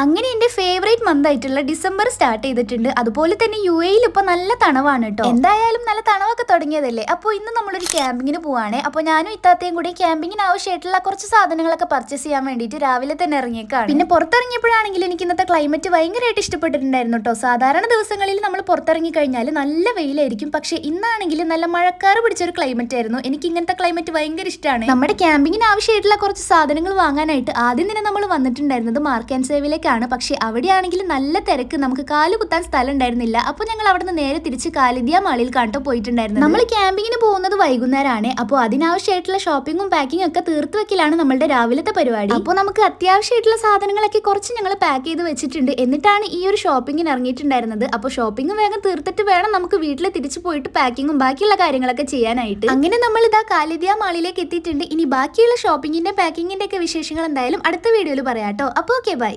അങ്ങനെ എന്റെ favourite month ആയിട്ടുള്ള ഡിസംബർ സ്റ്റാർട്ട് ചെയ്തിട്ടുണ്ട്. അതുപോലെ തന്നെ യു എയിൽ ഇപ്പൊ നല്ല തണവാണ് കേട്ടോ എന്തായാലും നല്ല തണവൊക്കെ തുടങ്ങിയതല്ലേ? അപ്പോൾ ഇന്ന് നമ്മളൊരു ക്യാമ്പിങ്ങിന് പോവാണ്. അപ്പോൾ ഞാനും ഇത്താത്തയും കൂടി ക്യാമ്പിങ്ങിന് ആവശ്യമായിട്ടുള്ള കുറച്ച് സാധനങ്ങളൊക്കെ പർച്ചേസ് ചെയ്യാൻ വേണ്ടിയിട്ട് രാവിലെ തന്നെ ഇറങ്ങിയേക്കാണ്. പിന്നെ പുറത്തിറങ്ങിയപ്പോഴാണെങ്കിൽ എനിക്ക് ഇന്നത്തെ ക്ലൈമറ്റ് ഭയങ്കരമായിട്ട് ഇഷ്ടപ്പെട്ടിട്ടുണ്ടായിരുന്നു കേട്ടോ സാധാരണ ദിവസങ്ങളിൽ നമ്മൾ പുറത്തിറങ്ങി കഴിഞ്ഞാൽ നല്ല വെയിലായിരിക്കും. പക്ഷേ ഇന്നാണെങ്കിൽ നല്ല മഴക്കാറ് പിടിച്ചൊരു ക്ലൈമറ്റ് ആയിരുന്നു. എനിക്ക് ഇങ്ങനത്തെ ക്ലൈമറ്റ് ഭയങ്കര ഇഷ്ടമാണ് നമ്മുടെ ക്യാമ്പിങ്ങിന് ആവശ്യമായിട്ടുള്ള കുറച്ച് സാധനങ്ങൾ വാങ്ങാനായിട്ട് ആദ്യം തന്നെ നമ്മൾ വന്നിട്ടുണ്ടായിരുന്നത് മാർക്ക് ആൻഡ് സേവിലേക്കാണ് പക്ഷേ അവിടെയാണെങ്കിൽ നല്ല തിരക്ക്. നമുക്ക് കാൽ കുത്താൻ സ്ഥലം ഉണ്ടായിരുന്നില്ല അപ്പോൾ ഞങ്ങൾ അവിടെ നിന്ന് നേരെ തിരിച്ച് കാലിദിയ മാളിൽ കണ്ടോ പോയിട്ടുണ്ടായിരുന്നു നമ്മൾ ക്യാമ്പിങ്ങിന് പോകുന്നത് വൈകുന്നേരമാണ് അപ്പോൾ അതിനാവശ്യമായിട്ടുള്ള ഷോപ്പിങ്ങും പാക്കിങ്ങും ഒക്കെ തീർത്ത് വെക്കലാണ് നമ്മളുടെ രാവിലത്തെ പരിപാടി. അപ്പോൾ നമുക്ക് അത്യാവശ്യമായിട്ടുള്ള സാധനങ്ങളൊക്കെ കുറച്ച് ഞങ്ങൾ പാക്ക് ചെയ്ത് വെച്ചിട്ടുണ്ട്. എന്നിട്ടാണ് ഈ ഒരു ഷോപ്പിങ്ങിന് ഇറങ്ങിയിട്ടുണ്ടായിരുന്നത്. അപ്പോൾ ഷോപ്പിംഗ് വേഗം തീർത്തിട്ട് വേണം നമുക്ക് വീട്ടിൽ തിരിച്ചു പോയിട്ട് പാക്കിങ്ങും ബാക്കിയുള്ള കാര്യങ്ങളൊക്കെ ചെയ്യാനായിട്ട്. അങ്ങനെ നമ്മൾ ഇതാ കാലിദിയ മാളിലേക്ക് എത്തിയിട്ടുണ്ട്. ഇനി ബാക്കിയുള്ള ഷോപ്പിങ്ങിന്റെ പാക്കിങ്ങിന്റെ ഒക്കെ വിശേഷങ്ങൾ എന്തായാലും അടുത്ത വീഡിയോയിൽ പറയാട്ടോ അപ്പോൾ ഓക്കെ ബൈ.